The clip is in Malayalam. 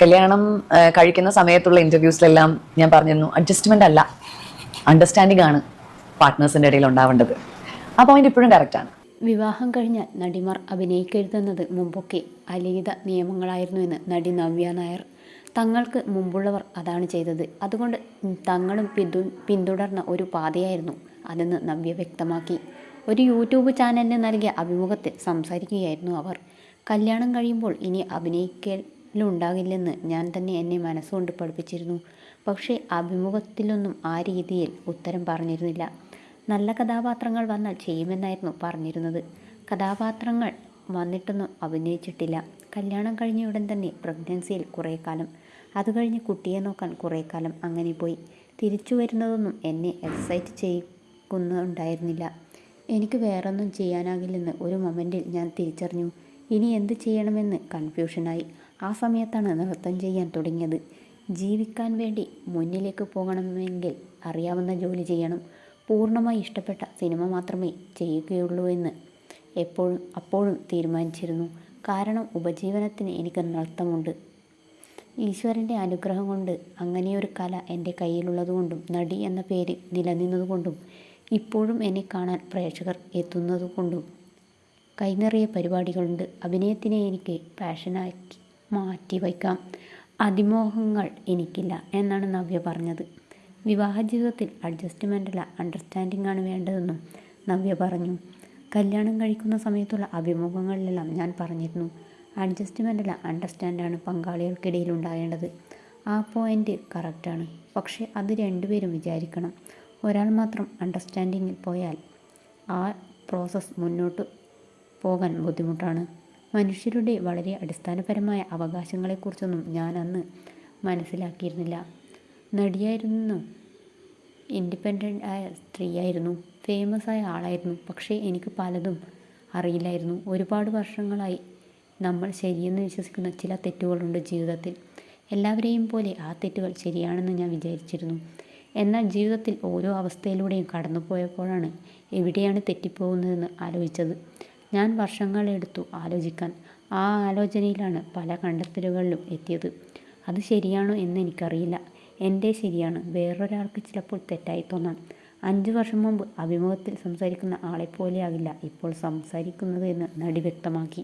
കല്യാണം കഴിക്കുന്ന സമയത്തുള്ള ഇന്റർവ്യൂസിലെല്ലാം ഞാൻ പറഞ്ഞിരുന്നു അഡ്ജസ്റ്റ്മെന്റ് അല്ല അണ്ടർസ്റ്റാൻഡിംഗ് ആണ് പാർട്ട്നേഴ്സിന്റെ ഇടയിൽ ഉണ്ടാവേണ്ടത്. ആ പോയിന്റ് ഇപ്പോഴും കറക്റ്റ് ആണ്. വിവാഹം കഴിഞ്ഞാൽ നടിമാർ അഭിനയിക്കരുതെന്നത് മുമ്പൊക്കെ അലിഖിത നിയമങ്ങളായിരുന്നുവെന്ന് നടി നവ്യ നായർ. തങ്ങൾക്ക് മുമ്പുള്ളവർ അതാണ് ചെയ്തത്. അതുകൊണ്ട് തങ്ങളും പിന്തു പിന്തുടർന്ന ഒരു പാതയായിരുന്നു അതെന്ന് നവ്യ വ്യക്തമാക്കി. ഒരു യൂട്യൂബ് ചാനലിന് നൽകിയ അഭിമുഖത്തിൽ സംസാരിക്കുകയായിരുന്നു അവർ. കല്യാണം കഴിയുമ്പോൾ ഇനി അഭിനയിക്കലുണ്ടാകില്ലെന്ന് ഞാൻ തന്നെ എന്നെ മനസ്സുകൊണ്ട് പഠിപ്പിച്ചിരുന്നു. പക്ഷേ അഭിമുഖത്തിലൊന്നും ആ രീതിയിൽ ഉത്തരം പറഞ്ഞിരുന്നില്ല. നല്ല കഥാപാത്രങ്ങൾ വന്നാൽ ചെയ്യുമെന്നായിരുന്നു പറഞ്ഞിരുന്നത്. കഥാപാത്രങ്ങൾ വന്നിട്ടൊന്നും അഭിനയിച്ചിട്ടില്ല. കല്യാണം കഴിഞ്ഞ ഉടൻ തന്നെ പ്രഗ്നൻസിയിൽ കുറേ കാലം അത് കഴിഞ്ഞ് കുട്ടിയെ നോക്കാൻ കുറേ കാലം അങ്ങനെ പോയി. തിരിച്ചു വരുന്നതൊന്നും എന്നെ എക്സൈറ്റ് ചെയ്യിക്കുന്നുണ്ടായിരുന്നില്ല എനിക്ക് വേറൊന്നും ചെയ്യാനാകില്ലെന്ന് ഒരു മൊമെന്റിൽ ഞാൻ തിരിച്ചറിഞ്ഞു. ഇനി എന്ത് ചെയ്യണമെന്ന് കൺഫ്യൂഷനായി. ആ സമയത്താണ് നൃത്തം ചെയ്യാൻ തുടങ്ങിയത്. ജീവിക്കാൻ വേണ്ടി മുന്നിലേക്ക് പോകണമെങ്കിൽ അറിയാവുന്ന ജോലി ചെയ്യണം. പൂർണമായി ഇഷ്ടപ്പെട്ട സിനിമ മാത്രമേ ചെയ്യുകയുള്ളൂ എന്ന് എപ്പോഴും അപ്പോഴും തീരുമാനിച്ചിരുന്നു. കാരണം ഉപജീവനത്തിന് എനിക്ക് നൃത്തമുണ്ട്. ഈശ്വരന്റെ അനുഗ്രഹം കൊണ്ട് അങ്ങനെയൊരു കല എന്റെ കയ്യിലുള്ളതുകൊണ്ടും നടി എന്ന പേര് നിലനിന്നതുകൊണ്ടും ഇപ്പോഴും എന്നെ കാണാൻ പ്രേക്ഷകർ എത്തുന്നതുകൊണ്ടും കൈനിറയെ പരിപാടികളുണ്ട്. അഭിനയത്തിനെ എനിക്ക് പാഷനാക്കി മാറ്റി വയ്ക്കാം. അതിമോഹങ്ങൾ എനിക്കില്ല എന്നാണ് നവ്യ പറഞ്ഞത്. വിവാഹ ജീവിതത്തിൽ അഡ്ജസ്റ്റ്മെന്റല്ല അണ്ടർസ്റ്റാൻഡിംഗ് ആണ് വേണ്ടതെന്നും നവ്യ പറഞ്ഞു. കല്യാണം കഴിക്കുന്ന സമയത്തുള്ള അഭിമുഖങ്ങളിലെല്ലാം ഞാൻ പറഞ്ഞിരുന്നു. അഡ്ജസ്റ്റ്മെന്റല്ല അണ്ടർസ്റ്റാൻഡാണ് പങ്കാളികൾക്കിടയിൽ ഉണ്ടാകേണ്ടത് ആ പോയിന്റ് കറക്റ്റാണ്. പക്ഷേ അത് രണ്ടുപേരും വിചാരിക്കണം. ഒരാൾ മാത്രം അണ്ടർസ്റ്റാൻഡിങ്ങിൽ പോയാൽ ആ പ്രോസസ്സ് മുന്നോട്ട് പോകാൻ ബുദ്ധിമുട്ടാണ്. മനുഷ്യരുടെ വളരെ അടിസ്ഥാനപരമായ അവകാശങ്ങളെക്കുറിച്ചൊന്നും ഞാൻ അന്ന് മനസ്സിലാക്കിയിരുന്നില്ല. നടിയായിരുന്നു ഇൻഡിപെൻഡന്റ് ആയ സ്ത്രീയായിരുന്നു ഫേമസ് ആയ ആളായിരുന്നു പക്ഷേ എനിക്ക് പലതും അറിയില്ലായിരുന്നു. ഒരുപാട് വർഷങ്ങളായി നമ്മൾ ശരിയെന്ന് വിശ്വസിക്കുന്ന ചില തെറ്റുകളുണ്ട് ജീവിതത്തിൽ. എല്ലാവരെയും പോലെ ആ തെറ്റുകൾ ശരിയാണെന്ന് ഞാൻ വിചാരിച്ചിരുന്നു. എന്നാൽ ജീവിതത്തിൽ ഓരോ അവസ്ഥയിലൂടെയും കടന്നു പോയപ്പോഴാണ് എവിടെയാണ് തെറ്റിപ്പോകുന്നതെന്ന് ആലോചിച്ചത്. ഞാൻ വർഷങ്ങളെടുത്തു ആലോചിക്കാൻ. ആ ആലോചനയിലാണ് പല കണ്ടെത്തലുകളിലും എത്തിയത്. അത് ശരിയാണോ എന്ന് എനിക്കറിയില്ല. എന്റെ ശരിയാണ്. വേറൊരാൾക്ക് ചിലപ്പോൾ തെറ്റായി തോന്നാം. അഞ്ച് വർഷം മുമ്പ് അഭിമുഖത്തിൽ സംസാരിക്കുന്ന ആളെപ്പോലെയാകില്ല ഇപ്പോൾ സംസാരിക്കുന്നത് എന്ന് നടി വ്യക്തമാക്കി.